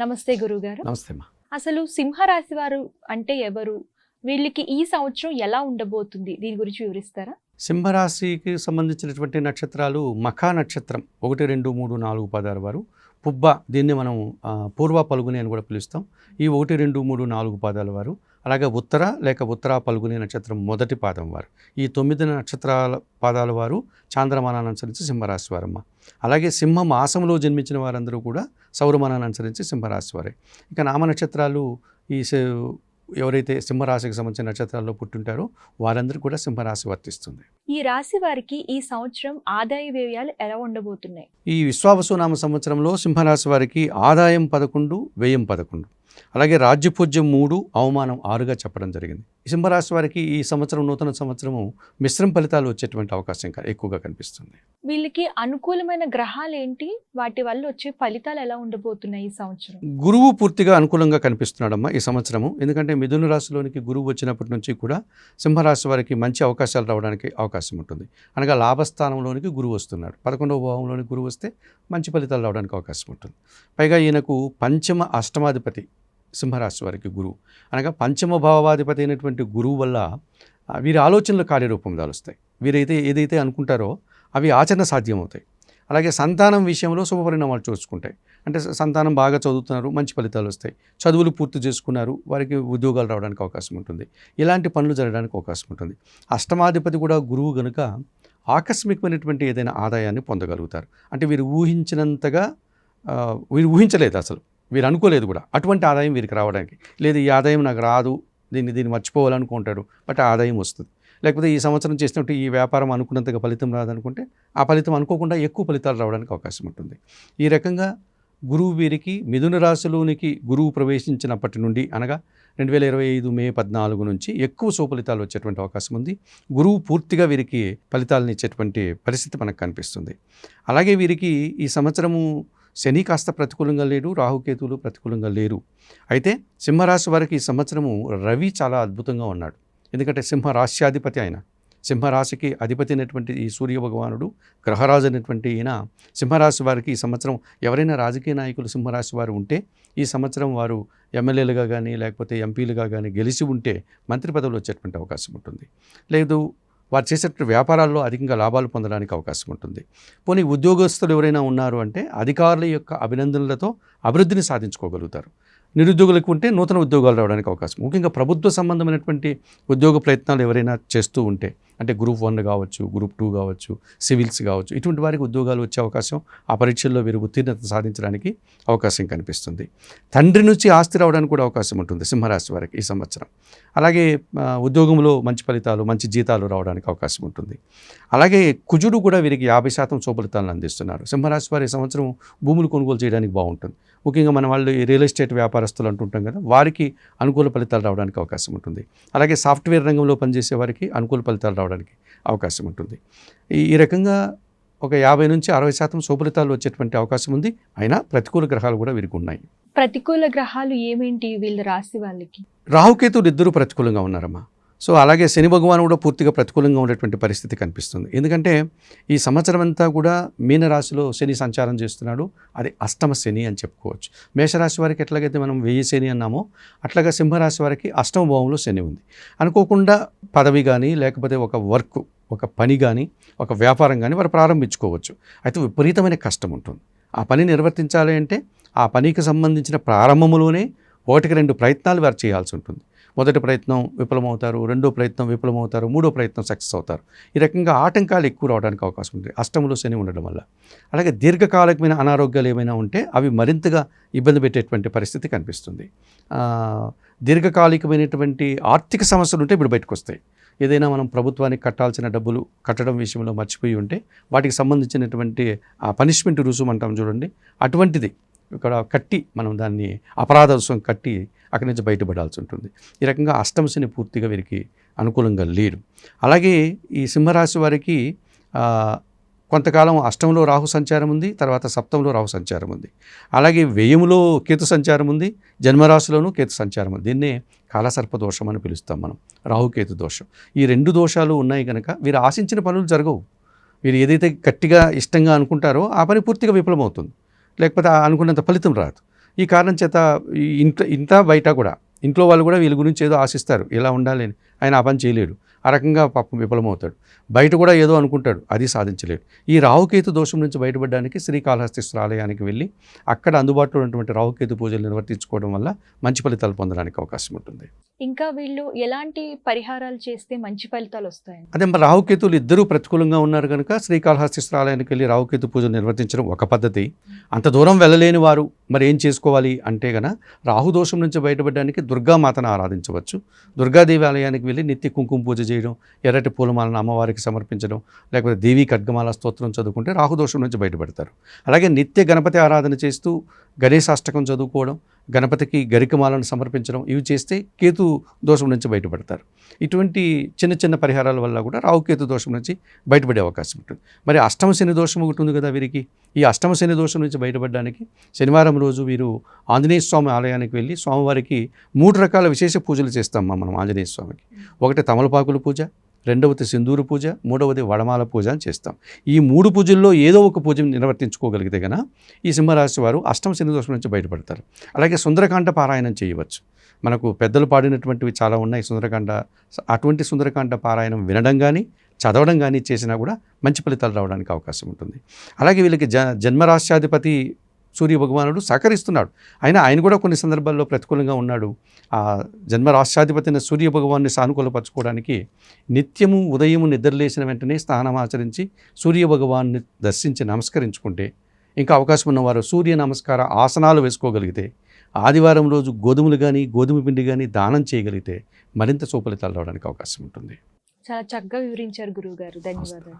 నమస్తే గురుగారు. నమస్తే అసలు సింహరాశి వారు అంటే ఎవరు? వీళ్ళకి ఈ సంవత్సరం ఎలా ఉండబోతుంది? దీని గురించి వివరిస్తారా? సింహరాశికి సంబంధించినటువంటి నక్షత్రాలు మఖా నక్షత్రం ఒకటి రెండు మూడు నాలుగు పదాలు వారు. పుబ్బ దీన్ని మనం పూర్వ పలుగుని అని కూడా పిలుస్తాం. ఈ ఒకటి రెండు మూడు నాలుగు పాదాల వారు. అలాగే ఉత్తర లేక ఉత్తర పలుగుని నక్షత్రం మొదటి పాదం వారు. ఈ తొమ్మిది నక్షత్రాల పాదాల వారు చాంద్రమానాన్ని అనుసరించి సింహరాశి వారమ్మ. అలాగే సింహ మాసంలో జన్మించిన వారందరూ కూడా సౌరమానాన్ని అనుసరించి సింహరాశి వారే. ఇక నామ నక్షత్రాలు ఈ ఎవరైతే సింహరాశికి సంబంధించిన నక్షత్రాల్లో పుట్టుంటారో వారందరూ కూడా సింహరాశి వర్తిస్తుంది. ఈ రాశి వారికి ఈ సంవత్సరం ఆదాయ వ్యయాలు ఎలా ఉండబోతున్నాయి? ఈ విశ్వావసునామ సంవత్సరంలో సింహరాశి వారికి ఆదాయం పదకొండు వ్యయం పదకొండు. అలాగే రాజ్యపూజ్యం మూడు అవమానం ఆరుగా చెప్పడం జరిగింది. సింహరాశి వారికి ఈ సంవత్సరం నూతన సంవత్సరము మిశ్రమ ఫలితాలు వచ్చేటువంటి అవకాశం ఇంకా ఎక్కువగా కనిపిస్తుంది. వీళ్ళకి అనుకూలమైన గ్రహాలు ఏంటి? వాటి వల్ల వచ్చే ఫలితాలు ఎలా ఉండబోతున్నాయి ఈ సంవత్సరం? గురువు పూర్తిగా అనుకూలంగా కనిపిస్తున్నాడమ్మా ఈ సంవత్సరము. ఎందుకంటే మిథున రాశిలోనికి గురువు వచ్చినప్పటి నుంచి కూడా సింహరాశి వారికి మంచి అవకాశాలు రావడానికి అవకాశం ఉంటుంది. అనగా లాభస్థానంలోనికి గురువు వస్తున్నాడు. పదకొండవ భావంలోనికి గురువు వస్తే మంచి ఫలితాలు రావడానికి అవకాశం ఉంటుంది. పైగా ఈయనకు పంచమ అష్టమాధిపతి సింహరాశి వారికి గురువు. అనగా పంచమ భావాధిపతి అయినటువంటి గురువు వల్ల వీరి ఆలోచనలు కార్యరూపం దాలుస్తాయి. వీరైతే ఏదైతే అనుకుంటారో అవి ఆచరణ సాధ్యమవుతాయి. అలాగే సంతానం విషయంలో శుభపరిణామాలు చూసుకుంటాయి. అంటే సంతానం బాగా చదువుతున్నారు మంచి ఫలితాలు వస్తాయి. చదువులు పూర్తి చేసుకున్నారు వారికి ఉద్యోగాలు రావడానికి అవకాశం ఉంటుంది. ఇలాంటి పనులు జరగడానికి అవకాశం ఉంటుంది. అష్టమాధిపతి కూడా గురువు కనుక ఆకస్మికమైనటువంటి ఏదైనా ఆదాయాన్ని పొందగలుగుతారు. అంటే వీరు ఊహించినంతగా వీరు ఊహించలేదు అసలు. వీరు అనుకోలేదు కూడా. అటువంటి ఆదాయం వీరికి రావడానికి. లేదు ఈ ఆదాయం నాకు రాదు దీన్ని దీన్ని మర్చిపోవాలనుకుంటాడు బట్ ఆదాయం వస్తుంది. లేకపోతే ఈ సంవత్సరం చేసినట్టు ఈ వ్యాపారం అనుకున్నంతగా ఫలితం రాదనుకుంటే ఆ ఫలితం అనుకోకుండా ఎక్కువ ఫలితాలు రావడానికి అవకాశం ఉంటుంది. ఈ రకంగా గురువు వీరికి మిథున రాశిలోనికి గురువు ప్రవేశించినప్పటి నుండి అనగా రెండు వేల ఇరవై ఐదు మే పద్నాలుగు నుంచి ఎక్కువ సుఫలితాలు వచ్చేటువంటి అవకాశం ఉంది. గురువు పూర్తిగా వీరికి ఫలితాలను ఇచ్చేటువంటి పరిస్థితి మనకు కనిపిస్తుంది. అలాగే వీరికి ఈ సంవత్సరము శని కాస్త ప్రతికూలంగా లేడు రాహుకేతువులు ప్రతికూలంగా లేరు. అయితే సింహరాశి వారికి ఈ సంవత్సరము రవి చాలా అద్భుతంగా ఉన్నాడు. ఎందుకంటే సింహ రాశ్యాధిపతి ఆయన. సింహరాశికి అధిపతి అయినటువంటి ఈ సూర్య భగవానుడు గ్రహరాజు అయినటువంటి ఈయన సింహరాశి వారికి ఈ సంవత్సరం ఎవరైనా రాజకీయ నాయకులు సింహరాశి వారు ఉంటే ఈ సంవత్సరం వారు ఎమ్మెల్యేలుగా కానీ లేకపోతే ఎంపీలుగా కానీ గెలిచి ఉంటే మంత్రి పదవులు వచ్చేటువంటి అవకాశం ఉంటుంది. లేదు వారు చేసేటువంటి వ్యాపారాల్లో అధికంగా లాభాలు పొందడానికి అవకాశం ఉంటుంది. పోనీ ఉద్యోగస్తులు ఎవరైనా ఉన్నారు అంటే అధికారుల యొక్క అభినందనలతో అభివృద్ధిని సాధించుకోగలుగుతారు. నిరుద్యోగులకు ఉంటే నూతన ఉద్యోగాలు రావడానికి అవకాశం. ముఖ్యంగా ప్రభుత్వ సంబంధమైనటువంటి ఉద్యోగ ప్రయత్నాలు ఎవరైనా చేస్తూ ఉంటే అంటే గ్రూప్ వన్ కావచ్చు గ్రూప్ టూ కావచ్చు సివిల్స్ కావచ్చు ఇటువంటి వారికి ఉద్యోగాలు వచ్చే అవకాశం ఆ పరీక్షల్లో వీరు ఉత్తీర్ణత సాధించడానికి అవకాశం కనిపిస్తుంది. తండ్రి నుంచి ఆస్తి రావడానికి కూడా అవకాశం ఉంటుంది సింహరాశి వారికి ఈ సంవత్సరం. అలాగే ఉద్యోగంలో మంచి ఫలితాలు మంచి జీతాలు రావడానికి అవకాశం ఉంటుంది. అలాగే కుజుడు కూడా వీరికి యాభై శాతం శుభలితాలను అందిస్తున్నారు. సింహరాశి వారి సంవత్సరం భూములు కొనుగోలు చేయడానికి బాగుంటుంది. ముఖ్యంగా మన వాళ్ళు రియల్ ఎస్టేట్ వ్యాపారస్తులు అంటుంటాం కదా వారికి అనుకూల ఫలితాలు రావడానికి అవకాశం ఉంటుంది. అలాగే సాఫ్ట్వేర్ రంగంలో పనిచేసే వారికి అనుకూల ఫలితాలు రావడానికి అవకాశం ఉంటుంది. ఈ ఈ రకంగా ఒక యాభై నుంచి అరవై శాతం శుభలితాలు వచ్చేటువంటి అవకాశం ఉంది. అయినా ప్రతికూల గ్రహాలు కూడా వీరికి ఉన్నాయి. ప్రతికూల గ్రహాలు ఏమేంటి వీళ్ళ రాశి వాళ్ళకి? రాహుకేతులు ఇద్దరు ప్రతికూలంగా ఉన్నారమ్మా. సో అలాగే శని భగవాను కూడా పూర్తిగా ప్రతికూలంగా ఉండేటువంటి పరిస్థితి కనిపిస్తుంది. ఎందుకంటే ఈ సంవత్సరం అంతా కూడా మీనరాశిలో శని సంచారం చేస్తున్నాడు. అది అష్టమ శని అని చెప్పుకోవచ్చు. మేషరాశి వారికి ఎట్లాగైతే మనం వెయ్యి శని అన్నామో అట్లాగా సింహరాశి వారికి అష్టమ భావంలో శని ఉంది. అనుకోకుండా పదవి కానీ లేకపోతే ఒక వర్క్ ఒక పని కానీ ఒక వ్యాపారం కానీ వారు ప్రారంభించుకోవచ్చు. అయితే విపరీతమైన కష్టం ఉంటుంది. ఆ పని నిర్వర్తించాలి అంటే ఆ పనికి సంబంధించిన ప్రారంభంలోనే ఒకటికి రెండు ప్రయత్నాలు వారు చేయాల్సి ఉంటుంది. మొదటి ప్రయత్నం విఫలమవుతారు రెండో ప్రయత్నం విఫలమవుతారు మూడో ప్రయత్నం సక్సెస్ అవుతారు. ఈ రకంగా ఆటంకాలు ఎక్కువ రావడానికి అవకాశం ఉంటుంది అష్టములో శని ఉండడం వల్ల. అలాగే దీర్ఘకాలికమైన అనారోగ్యాలు ఏమైనా ఉంటే అవి మరింతగా ఇబ్బంది పెట్టేటువంటి పరిస్థితి కనిపిస్తుంది. దీర్ఘకాలికమైనటువంటి ఆర్థిక సమస్యలు ఉంటే ఇప్పుడు బయటకు వస్తాయి ఏదైనా మనం ప్రభుత్వానికి కట్టాల్సిన డబ్బులు కట్టడం విషయంలో మర్చిపోయి ఉంటే వాటికి సంబంధించినటువంటి ఆ పనిష్మెంట్ రుసుము అంటాం చూడండి. అటువంటిది ఇక్కడ కట్టి మనం దాన్ని అపరాధ రుసుం కట్టి అక్కడి నుంచి బయటపడాల్సి ఉంటుంది. ఈ రకంగా అష్టమశని పూర్తిగా వీరికి అనుకూలంగా లేడు. అలాగే ఈ సింహరాశి వారికి కొంతకాలం అష్టంలో రాహు సంచారం ఉంది తర్వాత సప్తంలో రాహు సంచారం ఉంది. అలాగే వ్యయములో కేతు సంచారం ఉంది జన్మరాశిలోనూ కేతు సంచారం ఉంది. దీన్నే కాలసర్ప దోషం అని పిలుస్తాం మనం రాహుకేతు దోషం. ఈ రెండు దోషాలు ఉన్నాయి కనుక వీరు ఆశించిన పనులు జరగవు. వీరు ఏదైతే గట్టిగా ఇష్టంగా అనుకుంటారో ఆ పని పూర్తిగా విఫలమవుతుంది. లేకపోతే అనుకున్నంత ఫలితం రాదు. ఈ కారణం చేత ఇంత ఇంత బయట కూడా ఇంట్లో వాళ్ళు కూడా వీళ్ళ గురించి ఏదో ఆశిస్తారు. ఇలా ఉండాలి ఆయన ఆ పని చేయలేడు. ఆ రకంగా పాపం విఫలమవుతాడు. బయట కూడా ఏదో అనుకుంటాడు అది సాధించలేడు. ఈ రాహుకేతు దోషం నుంచి బయటపడడానికి శ్రీకాళహస్తీశ్వర ఆలయానికి వెళ్ళి అక్కడ అందుబాటులో ఉన్నటువంటి రాహుకేతు పూజలు నిర్వర్తించుకోవడం వల్ల మంచి ఫలితాలు పొందడానికి అవకాశం ఉంటుంది. ఇంకా వీళ్ళు ఎలాంటి పరిహారాలు చేస్తే మంచి ఫలితాలు వస్తాయని? అదే మరి రాహుకేతులు ఇద్దరూ ప్రతికూలంగా ఉన్నారు కనుక శ్రీకాళహస్తీశ్వర ఆలయానికి వెళ్ళి రాహుకేతు పూజలు నిర్వర్తించడం ఒక పద్ధతి. అంత దూరం వెళ్ళలేని వారు మరి ఏం చేసుకోవాలి అంటే గన రాహు దోషం నుంచి బయటపడడానికి దుర్గామాతను ఆరాధించవచ్చు. దుర్గాదేవి ఆలయానికి వెళ్ళి నిత్య కుంకుమ పూజ చేయడం ఎర్రటి పూలమాలను అమ్మవారికి సమర్పించడం లేకపోతే దేవీ ఖడ్గమాల స్తోత్రం చదువుకుంటే రాహుదోషం నుంచి బయటపడతారు. అలాగే నిత్య గణపతి ఆరాధన చేస్తూ గణేశాష్టకం చదువుకోవడం గణపతికి గరికమాలను సమర్పించడం ఇవి చేస్తే కేతు దోషం నుంచి బయటపడతారు. ఇటువంటి చిన్న చిన్న పరిహారాల వల్ల కూడా రావుకేతు దోషం నుంచి బయటపడే అవకాశం ఉంటుంది. మరి అష్టమ శని దోషం ఒకటి ఉంది కదా వీరికి. ఈ అష్టమ శని దోషం నుంచి బయటపడడానికి శనివారం రోజు వీరు ఆంజనేయ స్వామి ఆలయానికి వెళ్ళి స్వామివారికి మూడు రకాల విశేష పూజలు చేస్తాం మనం ఆంజనేయ స్వామికి. ఒకటి తమలపాకుల పూజ రెండవది సింధూరు పూజ మూడవది వడమాల పూజ అని చేస్తాం. ఈ మూడు పూజల్లో ఏదో ఒక పూజ నిర్వర్తించుకోగలిగితే కనుక ఈ సింహరాశి వారు అష్టమ శని దోషం నుంచి బయటపడతారు. అలాగే సుందరకాండ పారాయణం చేయవచ్చు. మనకు పెద్దలు పాడినటువంటివి చాలా ఉన్నాయి. సుందరకాండ అటువంటి సుందరకాండ పారాయణం వినడం కానీ చదవడం కానీ చేసినా కూడా మంచి ఫలితాలు రావడానికి అవకాశం ఉంటుంది. అలాగే వీళ్ళకి జ జన్మరాశ్యాధిపతి సూర్య భగవానుడు సహకరిస్తున్నాడు. అయినా ఆయన కూడా కొన్ని సందర్భాల్లో ప్రతికూలంగా ఉన్నాడు. ఆ జన్మ అయిన సూర్య భగవాన్ని సానుకూలపరచుకోవడానికి నిత్యము ఉదయము నిద్రలేసిన వెంటనే స్నానం ఆచరించి సూర్య భగవాన్ని దర్శించి నమస్కరించుకుంటే ఇంకా అవకాశం ఉన్నవారు సూర్య నమస్కార ఆసనాలు వేసుకోగలిగితే ఆదివారం రోజు గోధుమలు కానీ గోధుమ పిండి కానీ దానం చేయగలిగితే మరింత సుఫలితాలు రావడానికి అవకాశం ఉంటుంది. చాలా చక్కగా వివరించారు గురువు గారు ధన్యవాదాలు.